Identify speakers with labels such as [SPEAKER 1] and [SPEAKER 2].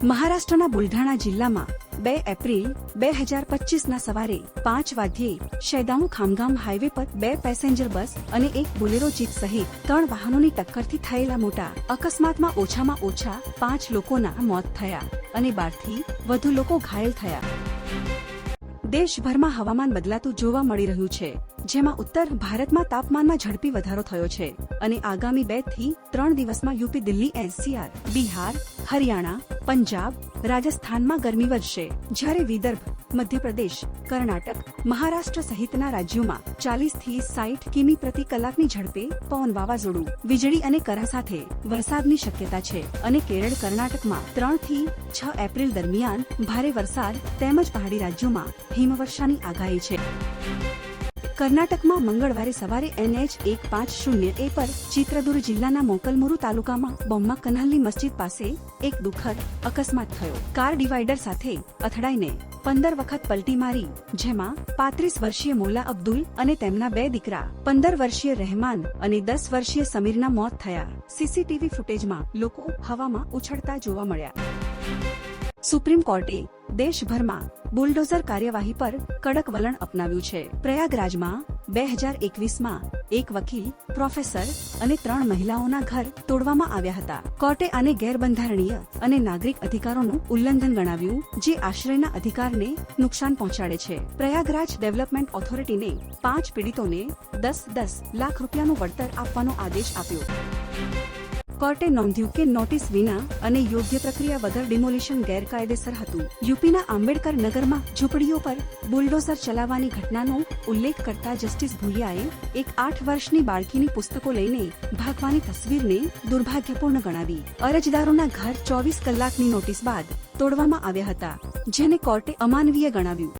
[SPEAKER 1] મહારાષ્ટ્રના બુલઢાણા જિલ્લામાં બે એપ્રિલ બે હજાર પચીસના સવારે પાંચ વાગ્યે શૈદામુ ખામગામ હાઈવે પર બે પેસેન્જર બસ અને એક બોલેરો જીપ સહિત ત્રણ વાહનોની ટક્કરથી થયેલા મોટા અકસ્માતમાં ઓછામાં ઓછા પાંચ લોકોના મોત થયા અને બારથી વધુ લોકો ઘાયલ થયા. દેશભરમાં હવામાન બદલાતું જોવા મળી રહ્યું છે, જેમાં ઉત્તર ભારતમાં તાપમાનમાં ઝડપી વધારો થયો છે અને આગામી બેથી ત્રણ દિવસમાં યુપી, દિલ્હી, એનસીઆર, બિહાર, હરિયાણા, પંજાબ, રાજસ્થાનમાં ગરમી વધશે. જ્યારે વિદર્ભ મધ્યપ્રદેશ, કર્ણાટક, મહારાષ્ટ્ર સહિતના રાજ્યોમાં ચાલીસથી સાઠ કિમી પ્રતિ કલાકની ઝડપે પવન વાવાઝોડું, વીજળી અને કરા સાથે વરસાદની શક્યતા છે અને કેરળ, કર્ણાટકમાં ત્રણથી છ એપ્રિલ દરમિયાન ભારે વરસાદ તેમજ પહાડી રાજ્યોમાં હિમવર્ષાની આગાહી છે. કર્ણાટકમાં મંગળવારે સવારે એનએચ એક પાંચ શૂન્ય એ પર ચિત્રદુર જિલ્લાના મોકલમુરુ તાલુકામાં બોમ્મા કનાલની મસ્જિદ પાસે એક દુઃખદ અકસ્માત થયો. કાર ડિવાઈડર સાથે અથડાઈને પંદર વખત પલટી મારી, જેમાં પાંત્રીસ વર્ષીય મોલા અબ્દુલ અને તેમના બે દીકરા, પંદર વર્ષીય રહેમાન અને દસ વર્ષીય સમીરના મોત થયા. સીસીટીવી ફૂટેજમાં લોકો હવામાં ઉછળતા જોવા મળ્યા. સુપ્રીમ કોર્ટે દેશભરમાં બુલડોઝર કાર્યવાહી પર કડક વલણ અપનાવ્યું છે. પ્રયાગરાજમાં બે હજાર એકવીસમાં એક વકીલ, પ્રોફેસર અને ત્રણ મહિલાઓના ઘર તોડવામાં આવ્યા હતા. કોર્ટે આને ગેરબંધારણીય અને નાગરિક અધિકારોનું ઉલ્લંઘન ગણાવ્યું, જે આશ્રયના અધિકારને નુકસાન પહોંચાડે છે. પ્રયાગરાજ ડેવલપમેન્ટ ઓથોરિટીને પાંચ પીડિતોને દસ દસ લાખ રૂપિયાનું વળતર આપવાનો આદેશ આપ્યો. કોર્ટે નોંધ્યું કે નોટિસ વિના અને યોગ્ય પ્રક્રિયા વગર ડિમોલિશન ગેરકાયદેસર હતું. યુપીના આંબેડકર નગરમાં ઝૂંપડીઓ પર બુલડોઝર ચલાવવાની ઘટનાનો ઉલ્લેખ કરતા જસ્ટિસ ભુલિયાએ એક આઠ વર્ષની બાળકીની પુસ્તકો લઈને ભાગવાની તસવીરને દુર્ભાગ્યપૂર્ણ ગણાવી. અરજદારોના ઘર ચોવીસ કલાકની નોટિસ બાદ તોડવામાં આવ્યા હતા, જેને કોર્ટે અમાનવીય ગણાવ્યું.